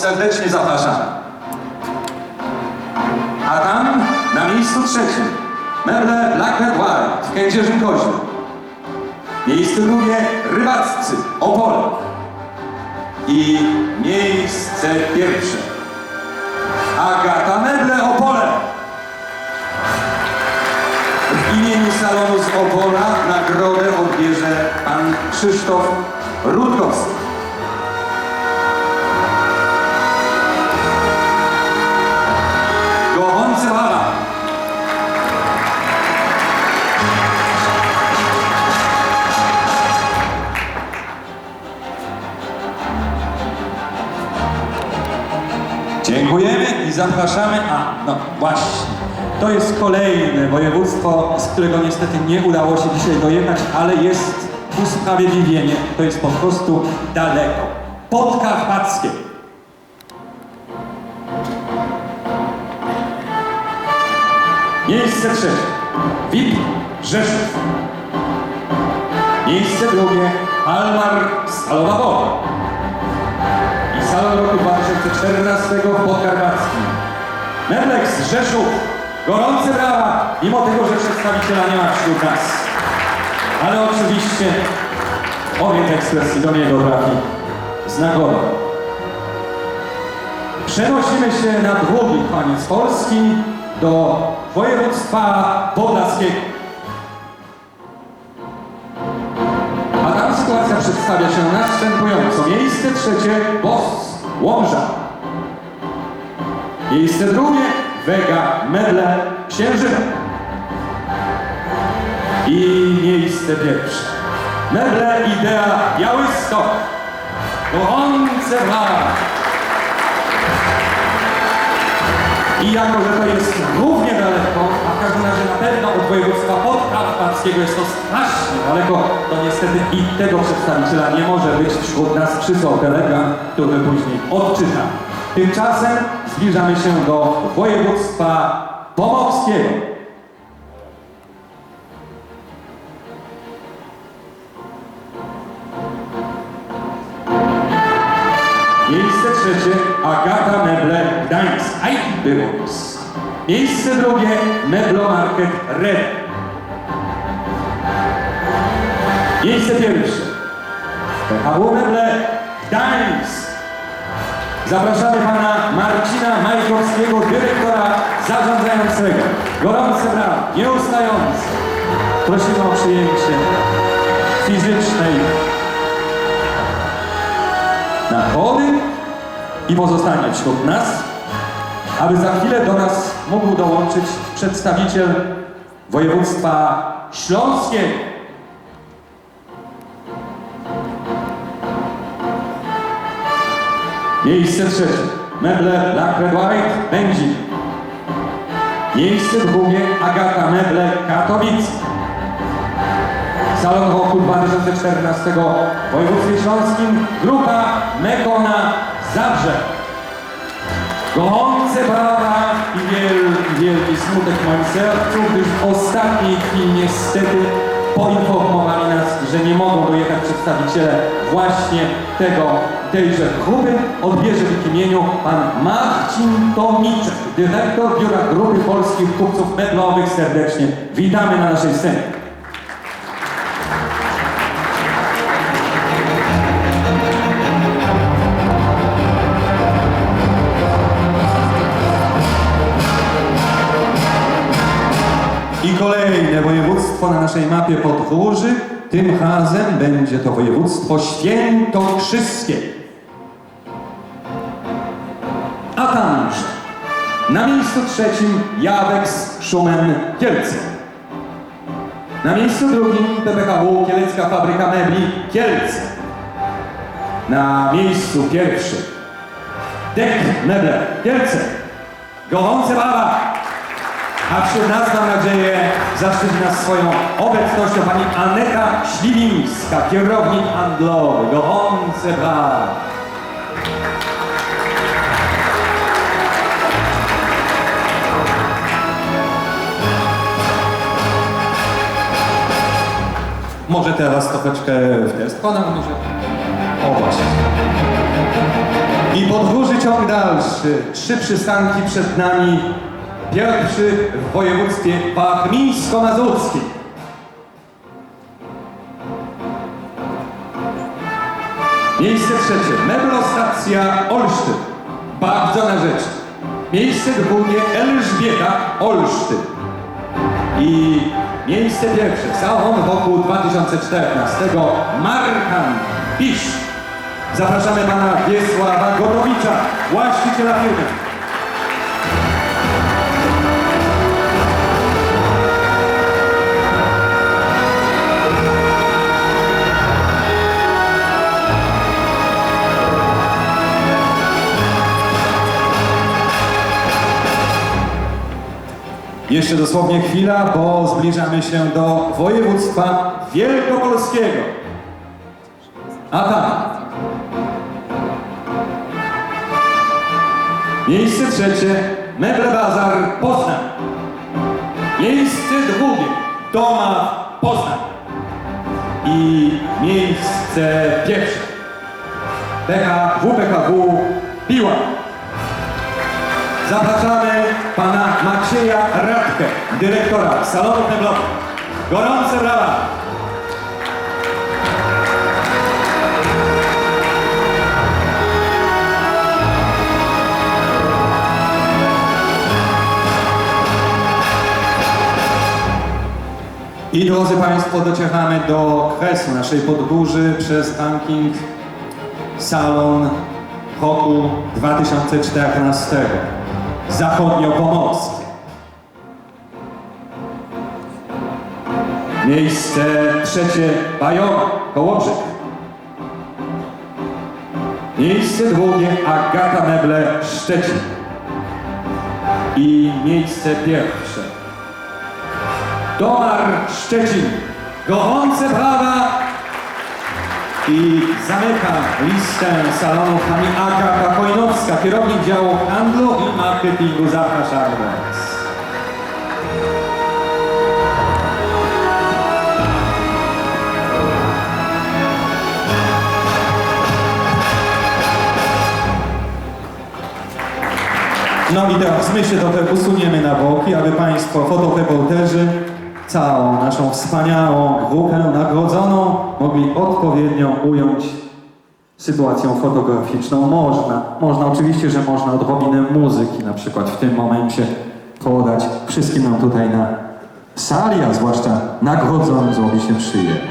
serdecznie zapraszamy. A tam na miejscu trzecim meble Black Red w Koźle. Miejsce drugie Rybaccy Opole. I miejsce pierwsze Agata Meble Opole. W imieniu salonu z Opola nagrodę odbierze pan Krzysztof Rutkowski. I zapraszamy. A, no właśnie. To jest kolejne województwo, z którego niestety nie udało się dzisiaj dojechać, ale jest usprawiedliwienie. To jest po prostu daleko. Podkarpackie. Miejsce trzecie. WIP Rzeszów. Miejsce drugie. Almar Stalowa Wola. I salon roku 2014 w Podkarpackim. Memlex Rzeszów. Gorące brawa, mimo tego, że przedstawiciela nie ma wśród nas. Ale oczywiście Orient Express i do niego trafi z nagrodą. Przenosimy się na drugi koniec Polski do województwa podlaskiego. A tam sytuacja przedstawia się następująco. Miejsce trzecie Bos, Łomża. Miejsce drugie Wega, Medle, Księżyna. I miejsce pierwsze. Medle, Idea, Białystok. Gorące brawa. I jako, że to jest równie daleko, w każdym razie na pewno od województwa podkarpackiego jest to strasznie daleko, to niestety i tego przedstawiciela nie może być wśród nas przysłał delegat, który później odczyta. Tymczasem zbliżamy się do województwa pomorskiego. Miejsce trzecie Agata Meble Gdańsk. Aj, było. Miejsce drugie Meblomarket Red. Miejsce pierwsze PHW Meble Gdańsk. Zapraszamy pana Marcina Majkowskiego, dyrektora zarządzającego. Gorące brawa, nieustające. Prosimy o przyjęcie fizycznej nagrody i pozostanie wśród nas, aby za chwilę do nas mógł dołączyć przedstawiciel województwa śląskiego. Miejsce trzecie. Meble Black Red. Miejsce drugie Agata Meble Katowice. Salon roku 2014 w województwie śląskim grupa Mekona Zabrze. Gorące brawa wielki, wielki smutek moim sercu, gdyż w ostatniej chwili niestety poinformowali nas, że nie mogą dojechać przedstawiciele właśnie tego, tejże grupy. Odbierze w ich imieniu pan Marcin Tomiczek, dyrektor Biura Grupy Polskich Kupców Meblowych. Serdecznie witamy na naszej scenie. Województwo na naszej mapie podróży. Tym razem będzie to województwo świętokrzyskie. A tamże na miejscu trzecim Jaweks Szumen Kielce. Na miejscu drugim PPKW Kielecka Fabryka Mebli Kielce. Na miejscu pierwszym Dek Meble Kielce. Gorące brawa! A wśród nas, mam nadzieję, zaszczyci nas swoją obecnością pani Aneta Śliwińska, kierownik handlowy. Gorące brawa. Może teraz troszeczkę w tę stronę, może... O właśnie. I podróży ciąg dalszy. Trzy przystanki przed nami. Pierwszy w województwie warmińsko-mazurskim. Miejsce trzecie. Meblostacja Olsztyn. Bardzo na rzecz. Miejsce drugie Elżbieta Olsztyn. I miejsce pierwsze. Salon wokół 2014. Markan Pisz. Zapraszamy pana Wiesława Gorowicza, właściciela firmy. Jeszcze dosłownie chwila, bo zbliżamy się do województwa wielkopolskiego. A tam. Miejsce trzecie, Meble Bazar Poznań. Miejsce drugie, Doma Poznań. I miejsce pierwsze, PH WPKW Piła. Zapraszamy pana Macieja Radkę, dyrektora salonu meblowych. Gorące brawa! I drodzy Państwo, docieramy do kresu naszej podróży przez ranking Salon roku 2014. Zachodniopomorskie. Miejsce trzecie Bajowa, Kołobrzeg. Miejsce drugie Agata Meble, Szczecin. I miejsce pierwsze Domar Szczecin. Gorące brawa i zamyka listę salonów pani Agata Kojnowska, kierownik działu handlu i marketingu. Zapraszamy do nas. No i teraz my się trochę usuniemy na boki, aby Państwo fotoreporterzy całą naszą wspaniałą grupę nagrodzoną odpowiednio ująć sytuacją fotograficzną. Można, można oczywiście, że można odrobinę muzyki na przykład w tym momencie podać. Wszystkim nam tutaj na sali, a zwłaszcza nagrodzonym zrobi się przyjemnie.